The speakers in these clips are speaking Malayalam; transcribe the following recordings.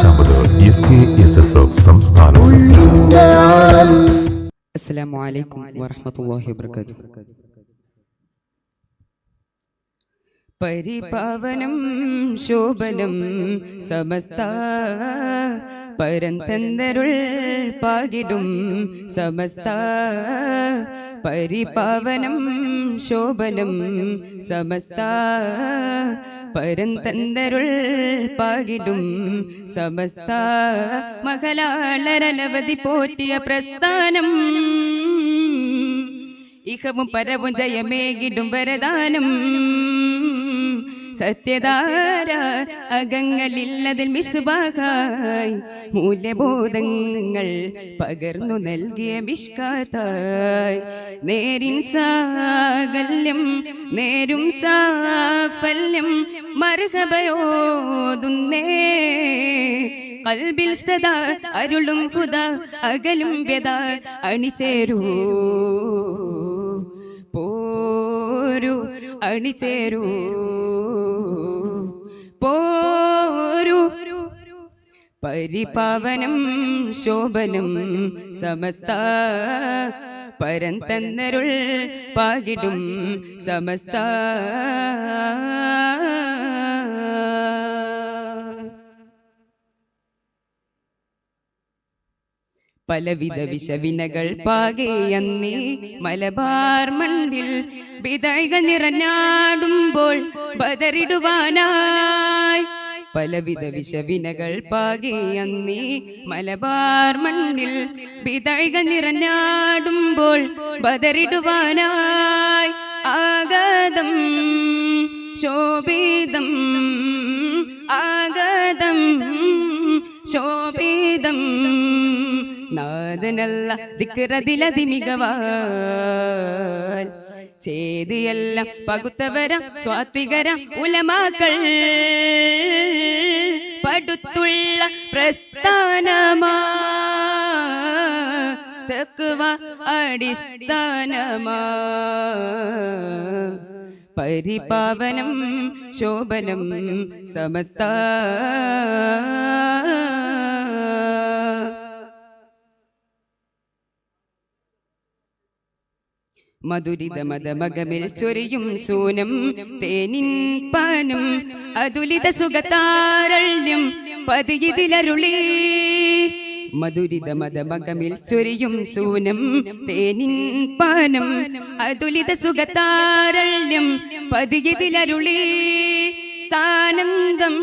പതിനഞ്ചാമത് S K S S F സംസ്ഥാന അസ്സലാമു അലൈക്കും വറഹ്മത്തുള്ളാഹി പരിപാവനം ശോഭനം സമസ്ത പരന്തന്തരുൾ പാകിടും സമസ്ത പരിപാവനം ശോഭനം സമസ്ത പരന്തന്തരുൾ പകിടും സമസ്ത മകളാളരനവധി പോറ്റിയ പ്രസ്ഥാനം. ഇഹവും പരവും ജയമേകിടും വരദാനം. സത്യധാര അകങ്ങളില്ലതിൽ മിസ്ബാഹായി. മൂല്യബോധങ്ങൾ പകർന്നു നൽകിയ മിഷ്കാത്തായി. നേരിൻ സാകല്യം നേരും സാഫല്യം മർഹബയോതുന്നേ കൽബിൽ സദാ അരുളും കുത അകലും വ്യത അണിചേരൂ. പോരു അണിചേരൂ പോരു പരിപാവനം ശോഭനം സമസ്ത പരന്തന്നരുൾ പാകിടും സമസ്ത പലവിധ വിഷവിനകൾ പാകെയന്നീ മലബാർ മണ്ണിൽ വിതൈകൾ നിറഞ്ഞാടുമ്പോൾ ബദറിടുവാനായി. പലവിധ വിഷവിനകൾ പാകെയന്നീ മലബാർ മണ്ണിൽ വിതൈകൾ നിറഞ്ഞാടുമ്പോൾ ബദറിടുവാനായി. ആഗതം ശോഭിതം ആഗതം ശോഭിതം നാദനല്ല ദിക്കറതിലതി മികവാൽ ചേതിയെല്ലാം പകുത്തവര സ്വാത്വികര ഉലമാക്കൾ. പടുത്തുള്ള പ്രസ്ഥാനമാ. അടിസ്ഥാനമാ. പരിപാവനം ശോഭനം സമസ്ത. മധുരിത മതമകമിൽ ചൊരിയും സൂനം തേനിൻ പാനം അതുലിത സുഖതാരള്യം പതിയിതിലരുളി. മധുരിതമതമകമിൽ ചൊരിയും സൂനം തേനിൻ പാനം അതുലിത സുഖതാരള്യം പതിയിതിലരുളി. സാനന്ദം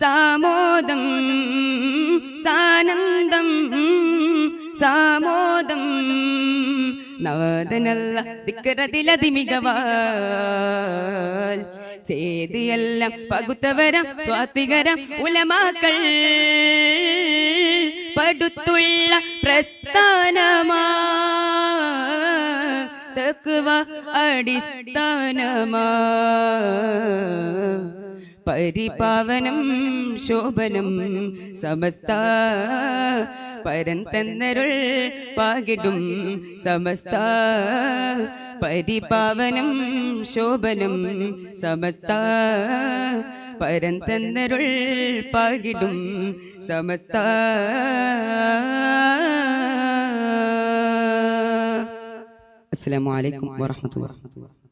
സാമോദം സാനന്ദം സാമോദം. നാദനല്ല ദിക്കറതിലതി മികവാൽ ചെയ്തിയെല്ലാം പകുത്തവര സ്വാത്വികര ഉലമാക്കൾ. പടുത്തുള്ള പ്രസ്ഥാനമാ. തക്കുവ അടിസ്ഥാനമാ. പരിപാവനം ശോഭനം സമസ്ത പരന്തന്നരുൾ പാകിടും സമസ്ത പരിപാവനം ശോഭനം സമസ്ത പരന്തന്നരുൾ പാകിടും സമസ്ത അസ്സലാമു അലൈക്കും വറഹ്മത്തുള്ളാഹി